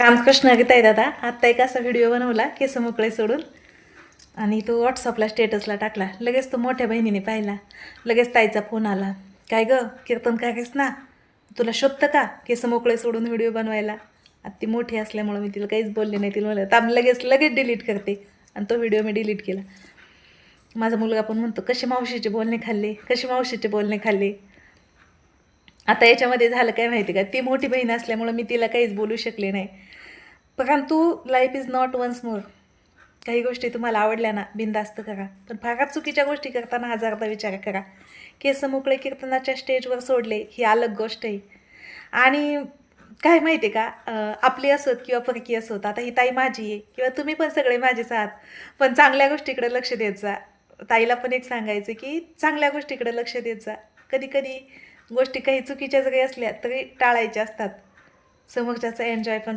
रामकृष्ण गीताई दादा. आत्ता एक असा व्हिडिओ बनवला केस मोकळे सोडून. आणि तो व्हॉट्सअपला स्टेटसला टाकला. लगेच तो मोठ्या बहिणीने पाहिला. लगेच ताईचा फोन आला. काय गं कीर्तन करायस ना? तुला शोभतं का केस मोकळे सोडून व्हिडिओ बनवायला? आता ती मोठी असल्यामुळं मी तिला काहीच बोलले नाही. तिला म्हणलं तर लगेच लगेच डिलीट करते. आणि तो व्हिडिओ मी डिलीट केला. माझा मुलगा पण म्हणतो कसे मावशीचे बोलणे खाल्ले? कसे मावशीचे बोलणे खाल्ले? आता याच्यामध्ये झालं काय माहिती का? ती मोठी बहीण असल्यामुळं मी तिला काहीच बोलू शकले नाही. परंतु life is not once more काही गोष्टी तुम्हाला आवडल्या ना बिनधास्त करा. पण फार चुकीच्या गोष्टी करताना हजारदा विचार करा. केस मोकळे कीर्तनाच्या स्टेजवर सोडले ही अलग गोष्ट आहे. आणि काय माहिती आहे का? आपली असोत किंवा परकी असोत आता ही ताई माझी आहे. किंवा तुम्ही पण सगळे माझेच आहात. पण चांगल्या गोष्टीकडे लक्ष देत जा. ताईला पण एक सांगायचं की चांगल्या गोष्टीकडे लक्ष देत जा. कधी कधी गोष्टी काही चुकीच्या जरी असल्या तरी टाळायच्या असतात. समोरच्याचा एन्जॉय पण